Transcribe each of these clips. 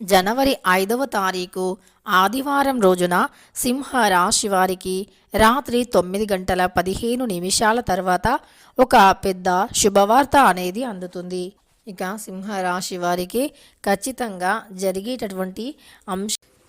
జనవరి ఐదవ తారీఖు ఆదివారం రోజున సింహ రాశి వారికి రాత్రి తొమ్మిది గంటల పదిహేను నిమిషాల తర్వాత ఒక పెద్ద శుభవార్త అనేది అందుతుంది. ఇక సింహ రాశి వారికి ఖచ్చితంగా జరిగేటటువంటి అంశ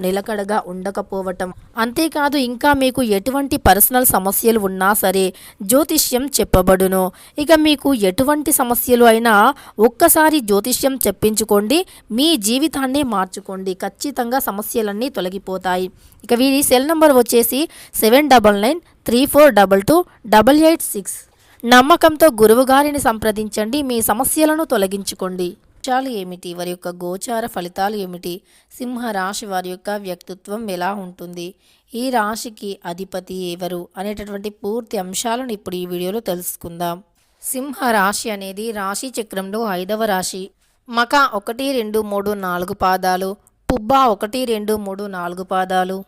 నిలకడగా ఉండకపోవటం. అంతేకాదు ఇంకా మీకు ఎటువంటి పర్సనల్ సమస్యలు ఉన్నా సరే జ్యోతిష్యం చెప్పబడును. ఇక మీకు ఎటువంటి సమస్యలు అయినా ఒక్కసారి జ్యోతిష్యం చెప్పించుకోండి మీ జీవితాన్ని మార్చుకోండి. ఖచ్చితంగా సమస్యలన్నీ తొలగిపోతాయి. ఇక వీరి సెల్ నంబర్ వచ్చేసి seven double nine three four double two double eight six. నమ్మకంతో గురువుగారిని సంప్రదించండి మీ సమస్యలను తొలగించుకోండి. విషయాలు ఏమిటి? వారి యొక్క గోచార ఫలితాలు ఏమిటి? సింహ రాశి వారి యొక్క వ్యక్తిత్వం ఎలా ఉంటుంది? ఈ రాశికి అధిపతి ఎవరు? అనేటటువంటి పూర్తి అంశాలను ఇప్పుడు ఈ వీడియోలో తెలుసుకుందాం. సింహ రాశి అనేది రాశి చక్రంలో ఐదవ రాశి. మక ఒకటి రెండు మూడు నాలుగు పాదాలు. పుబ్బ ఒకటి రెండు మూడు నాలుగు పాదాలు.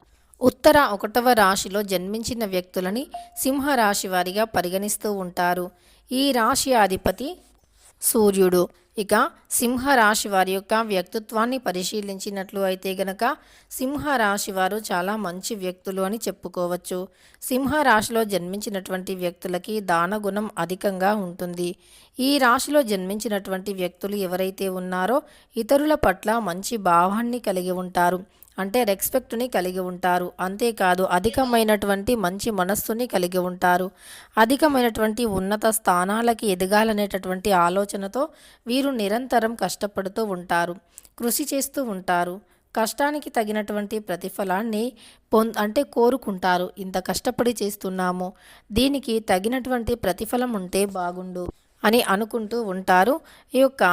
ఉత్తర ఒకటవ రాశిలో జన్మించిన వ్యక్తులని సింహ రాశి వారిగా పరిగణిస్తూ ఉంటారు. ఈ రాశి అధిపతి సూర్యుడు. ఇక సింహరాశి వారి యొక్క వ్యక్తిత్వాన్ని పరిశీలించినట్లు అయితే గనక సింహరాశి వారు చాలా మంచి వ్యక్తులు అని చెప్పుకోవచ్చు. సింహరాశిలో జన్మించినటువంటి వ్యక్తులకి దానగుణం అధికంగా ఉంటుంది. ఈ రాశిలో జన్మించినటువంటి వ్యక్తులు ఎవరైతే ఉన్నారో ఇతరుల పట్ల మంచి భావాన్ని కలిగి ఉంటారు. అంటే రెస్పెక్ట్ని కలిగి ఉంటారు. అంతేకాదు అధికమైనటువంటి మంచి మనస్సుని కలిగి ఉంటారు. అధికమైనటువంటి ఉన్నత స్థానాలకి ఎదగాలనేటటువంటి ఆలోచనతో వీరు నిరంతరం కష్టపడుతూ ఉంటారు. కృషి చేస్తూ ఉంటారు. కష్టానికి తగినటువంటి ప్రతిఫలాన్ని పొం అంటే కోరుకుంటారు. ఇంత కష్టపడి చేస్తున్నాము. దీనికి తగినటువంటి ప్రతిఫలం ఉంటే బాగుండు. అని అనుకుంటూ ఉంటారు. ఈ యొక్క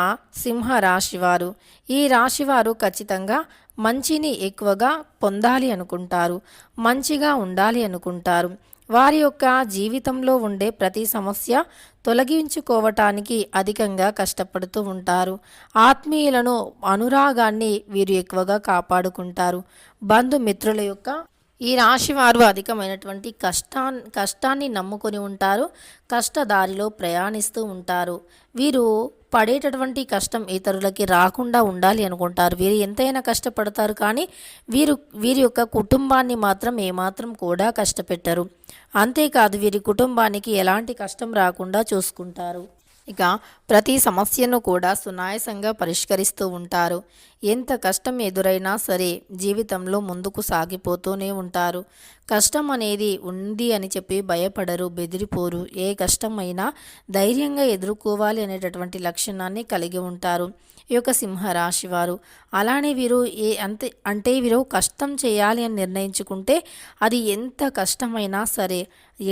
సింహ రాశివారు ఈ రాశివారు ఖచ్చితంగా మంచిని ఎక్కువగా పొందాలి అనుకుంటారు. మంచిగా ఉండాలి అనుకుంటారు. వారి యొక్క జీవితంలో ఉండే ప్రతి సమస్య తొలగించుకోవటానికి అధికంగా కష్టపడుతూ ఉంటారు. ఆత్మీయులను అనురాగాన్ని వీరు ఎక్కువగా కాపాడుకుంటారు. బంధుమిత్రుల యొక్క ఈ రాశి వారు అధికమైనటువంటి కష్టా కష్టాన్ని నమ్ముకొని ఉంటారు కష్టదారిలో ప్రయాణిస్తూ ఉంటారు. వీరు పడేటటువంటి కష్టం ఇతరులకి రాకుండా ఉండాలి అనుకుంటారు. వీరు ఎంతైనా కష్టపడతారు కానీ వీరు వీరి యొక్క కుటుంబాన్ని మాత్రం ఏమాత్రం కూడా కష్టపెట్టరు. అంతేకాదు వీరి కుటుంబానికి ఎలాంటి కష్టం రాకుండా చూసుకుంటారు. ఇక ప్రతి సమస్యను కూడా సునాయసంగా పరిష్కరిస్తూ ఉంటారు. ఎంత కష్టం ఎదురైనా సరే జీవితంలో ముందుకు సాగిపోతూనే ఉంటారు. కష్టం అనేది ఉంది అని చెప్పి భయపడరు బెదిరిపోరు. ఏ కష్టమైనా ధైర్యంగా ఎదుర్కోవాలి అనేటటువంటి లక్షణాన్ని కలిగి ఉంటారు. ఈ యొక్క సింహరాశి వారు. అలానే వీరు ఏ అంతే అంటే వీరు కష్టం చేయాలి అని నిర్ణయించుకుంటే అది ఎంత కష్టమైనా సరే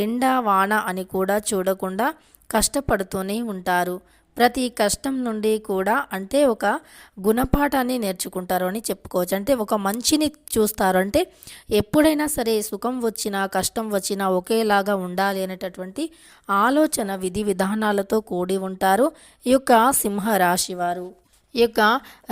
ఎండ వాన అని కూడా చూడకుండా కష్టపడుతూనే ఉంటారు. ప్రతి కష్టం నుండి కూడా అంటే ఒక గుణపాఠాన్ని నేర్చుకుంటారు అని చెప్పుకోవచ్చు. అంటే ఒక మంచిని చూస్తారు. అంటే ఎప్పుడైనా సరే సుఖం వచ్చినా కష్టం వచ్చినా ఒకేలాగా ఉండాలి అనేటటువంటి ఆలోచన విధి విధానాలతో కూడి ఉంటారు. ఈ యొక్క సింహరాశి వారు. ఈ యొక్క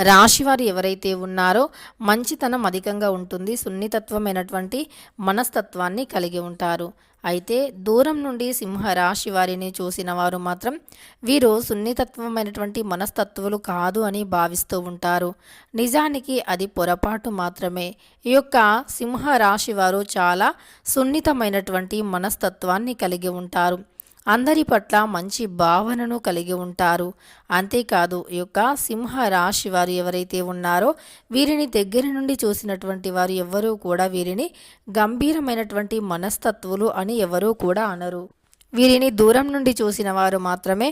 రాశివారు ఎవరైతే ఉన్నారో మంచితనం అధికంగా ఉంటుంది. సున్నితత్వమైనటువంటి మనస్తత్వాన్ని కలిగి ఉంటారు. అయితే దూరం నుండి సింహ రాశి వారిని చూసిన వారు మాత్రం వీరు సున్నితత్వమైనటువంటి మనస్తత్వులు కాదు అని భావిస్తూ ఉంటారు. నిజానికి అది పొరపాటు మాత్రమే. ఈ యొక్క సింహ రాశి వారు చాలా సున్నితమైనటువంటి మనస్తత్వాన్ని కలిగి ఉంటారు. అందరి పట్ల మంచి భావనను కలిగి ఉంటారు. అంతేకాదు ఈ యొక్క సింహ రాశి వారు ఎవరైతే ఉన్నారో వీరిని దగ్గర నుండి చూసినటువంటి వారు ఎవ్వరూ కూడా వీరిని గంభీరమైనటువంటి మనస్తత్వులు అని ఎవరూ కూడా అనరు. వీరిని దూరం నుండి చూసిన వారు మాత్రమే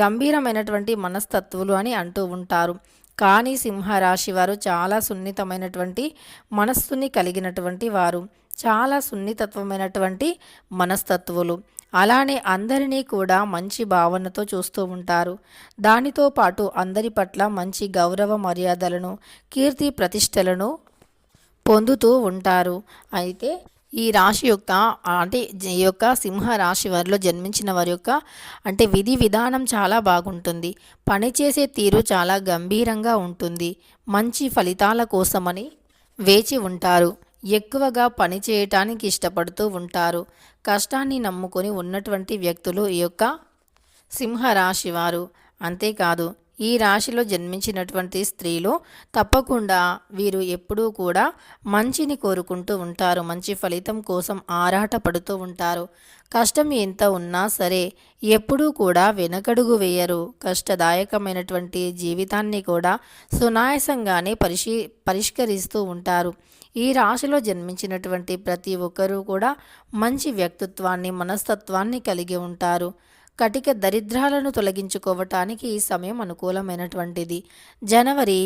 గంభీరమైనటువంటి మనస్తత్వులు అని అంటూ ఉంటారు. కానీ సింహరాశి వారు చాలా సున్నితమైనటువంటి మనస్సుని కలిగినటువంటి వారు. చాలా సున్నితత్వమైనటువంటి మనస్తత్వులు. అలానే అందరినీ కూడా మంచి భావనతో చూస్తూ ఉంటారు. దానితో పాటు అందరి పట్ల మంచి గౌరవ మర్యాదలను కీర్తి ప్రతిష్టలను పొందుతూ ఉంటారు. అయితే ఈ రాశి యొక్క అంటే ఈ యొక్క సింహ రాశి వారిలో జన్మించిన వారి యొక్క అంటే విధి విధానం చాలా బాగుంటుంది. పనిచేసే తీరు చాలా గంభీరంగా ఉంటుంది. మంచి ఫలితాల కోసమని వేచి ఉంటారు. ఎక్కువగా పని చేయటానికి ఇష్టపడుతూ ఉంటారు. కష్టాన్ని నమ్ముకొని ఉన్నటువంటి వ్యక్తులు ఈ యొక్క సింహరాశి వారు. అంతేకాదు ఈ రాశిలో జన్మించినటువంటి స్త్రీలు తప్పకుండా వీరు ఎప్పుడూ కూడా మంచిని కోరుకుంటూ ఉంటారు. మంచి ఫలితం కోసం ఆరాటపడుతూ ఉంటారు. కష్టం ఎంత ఉన్నా సరే ఎప్పుడూ కూడా వెనకడుగు వేయరు. కష్టదాయకమైనటువంటి జీవితాన్ని కూడా సునాయాసంగానే పరిశీ పరిష్కరిస్తూ ఉంటారు. ఈ రాశిలో జన్మించినటువంటి ప్రతి ఒక్కరూ కూడా మంచి వ్యక్తిత్వాన్ని మనస్తత్వాన్ని కలిగి ఉంటారు. కటిక దరిద్రాలను తొలగించుకోవటానికి ఈ సమయం అనుకూలమైనటువంటిది. జనవరి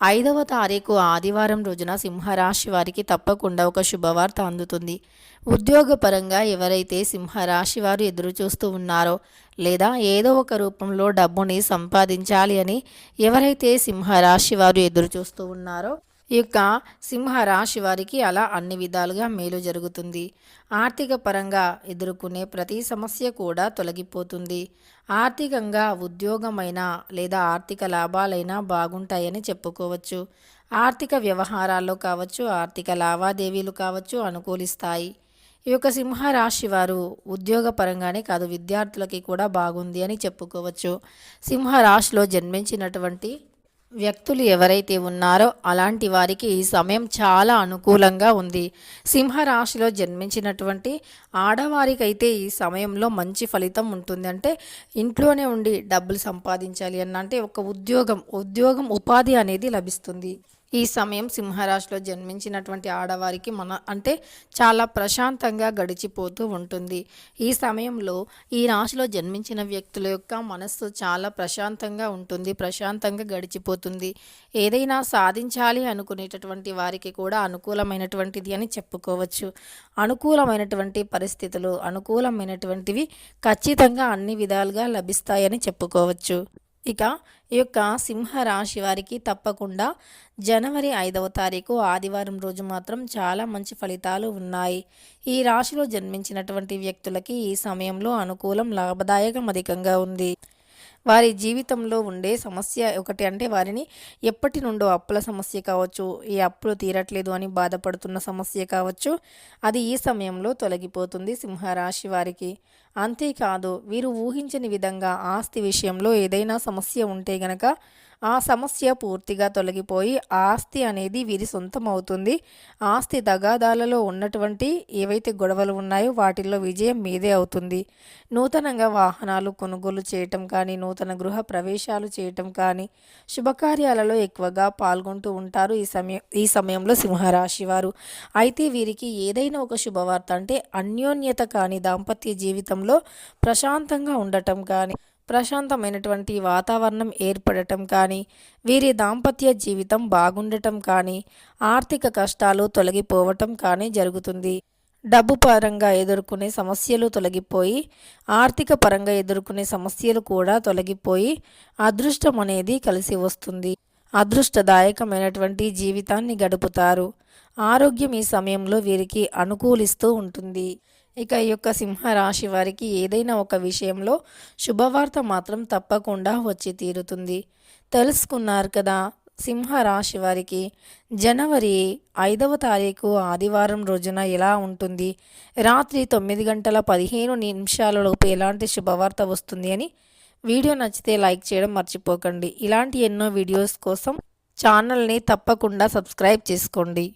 ఐదవ తారీఖు ఆదివారం రోజున సింహరాశి వారికి తప్పకుండా ఒక శుభవార్త అందుతుంది. ఉద్యోగపరంగా ఎవరైతే సింహరాశి వారు ఎదురు చూస్తూ ఉన్నారో లేదా ఏదో ఒక రూపంలో డబ్బుని సంపాదించాలి అని ఎవరైతే సింహరాశి వారు ఎదురు చూస్తూ ఉన్నారో ఈ యొక్క సింహరాశి వారికి అలా అన్ని విధాలుగా మేలు జరుగుతుంది. ఆర్థిక పరంగా ఎదుర్కొనే ప్రతి సమస్య కూడా తొలగిపోతుంది. ఆర్థికంగా ఉద్యోగమైనా లేదా ఆర్థిక లాభాలైనా బాగుంటాయని చెప్పుకోవచ్చు. ఆర్థిక వ్యవహారాల్లో కావచ్చు ఆర్థిక లావాదేవీలు కావచ్చు అనుకూలిస్తాయి. ఈ యొక్క సింహరాశి వారు ఉద్యోగపరంగానే కాదు విద్యార్థులకి కూడా బాగుంది అని చెప్పుకోవచ్చు. సింహరాశిలో జన్మించినటువంటి వ్యక్తులు ఎవరైతే ఉన్నారో అలాంటి వారికి ఈ సమయం చాలా అనుకూలంగా ఉంది. సింహరాశిలో జన్మించినటువంటి ఆడవారికైతే ఈ సమయంలో మంచి ఫలితం ఉంటుంది. అంటే ఇంట్లోనే ఉండి డబ్బులు సంపాదించాలి అన్న అంటే ఒక ఉద్యోగం ఉద్యోగం ఉపాధి అనేది లభిస్తుంది. ఈ సమయం సింహరాశిలో జన్మించినటువంటి ఆడవారికి మన అంటే చాలా ప్రశాంతంగా గడిచిపోతూ ఉంటుంది. ఈ సమయంలో ఈ రాశిలో జన్మించిన వ్యక్తుల యొక్క మనస్సు చాలా ప్రశాంతంగా ఉంటుంది ప్రశాంతంగా గడిచిపోతుంది. ఏదైనా సాధించాలి అనుకునేటటువంటి వారికి కూడా అనుకూలమైనటువంటిది అని చెప్పుకోవచ్చు. అనుకూలమైనటువంటి పరిస్థితులు అనుకూలమైనటువంటివి ఖచ్చితంగా అన్ని విధాలుగా లభిస్తాయని చెప్పుకోవచ్చు. ఇక ఈ యొక్క సింహరాశి వారికి తప్పకుండా జనవరి ఐదవ తారీఖు ఆదివారం రోజు మాత్రం చాలా మంచి ఫలితాలు ఉన్నాయి. ఈ రాశిలో జన్మించినటువంటి వ్యక్తులకి ఈ సమయంలో అనుకూలం లాభదాయకం అధికంగా ఉంది. వారి జీవితంలో ఉండే సమస్య ఒకటి అంటే వారిని ఎప్పటి నుండో అప్పుల సమస్య కావచ్చు ఈ అప్పులు తీరట్లేదు అని బాధపడుతున్న సమస్య కావచ్చు అది ఈ సమయంలో తొలగిపోతుంది సింహరాశి వారికి. అంతేకాదు వీరు ఊహించని విధంగా ఆస్తి విషయంలో ఏదైనా సమస్య ఉంటే గనక ఆ సమస్య పూర్తిగా తొలగిపోయి ఆస్తి అనేది వీరి సొంతం అవుతుంది ఆస్తి తగాదాలలో ఉన్నటువంటి ఏవైతే గొడవలు ఉన్నాయో వాటిల్లో విజయం మీదే అవుతుంది. నూతనంగా వాహనాలు కొనుగోలు చేయటం కానీ నూతన గృహ ప్రవేశాలు చేయటం కానీ శుభకార్యాలలో ఎక్కువగా పాల్గొంటూ ఉంటారు ఈ సమయం ఈ సమయంలో సింహరాశి వారు. అయితే వీరికి ఏదైనా ఒక శుభవార్త అంటే అన్యోన్యత కానీ దాంపత్య జీవితంలో ప్రశాంతంగా ఉండటం కానీ ప్రశాంతమైనటువంటి వాతావరణం ఏర్పడటం కానీ వీరి దాంపత్య జీవితం బాగుండటం కానీ ఆర్థిక కష్టాలు తొలగిపోవటం కానీ జరుగుతుంది. డబ్బు పరంగా ఎదుర్కొనే సమస్యలు తొలగిపోయి ఆర్థిక పరంగా ఎదుర్కొనే సమస్యలు కూడా తొలగిపోయి అదృష్టం అనేది కలిసి వస్తుంది. అదృష్టదాయకమైనటువంటి జీవితాన్ని గడుపుతారు. ఆరోగ్యం ఈ సమయంలో వీరికి అనుకూలిస్తూ ఉంటుంది. ఇక ఈ యొక్క సింహరాశి వారికి ఏదైనా ఒక విషయంలో శుభవార్త మాత్రం తప్పకుండా వచ్చి తీరుతుంది. తెలుసుకున్నారు కదా సింహరాశి వారికి జనవరి ఐదవ తారీఖు ఆదివారం రోజున ఎలా ఉంటుంది? రాత్రి తొమ్మిది గంటల పదిహేను నిమిషాలలోపు ఎలాంటి శుభవార్త వస్తుంది అని వీడియో నచ్చితే లైక్ చేయడం మర్చిపోకండి. ఇలాంటి ఎన్నో వీడియోస్ కోసం ఛానల్ని తప్పకుండా సబ్స్క్రైబ్ చేసుకోండి.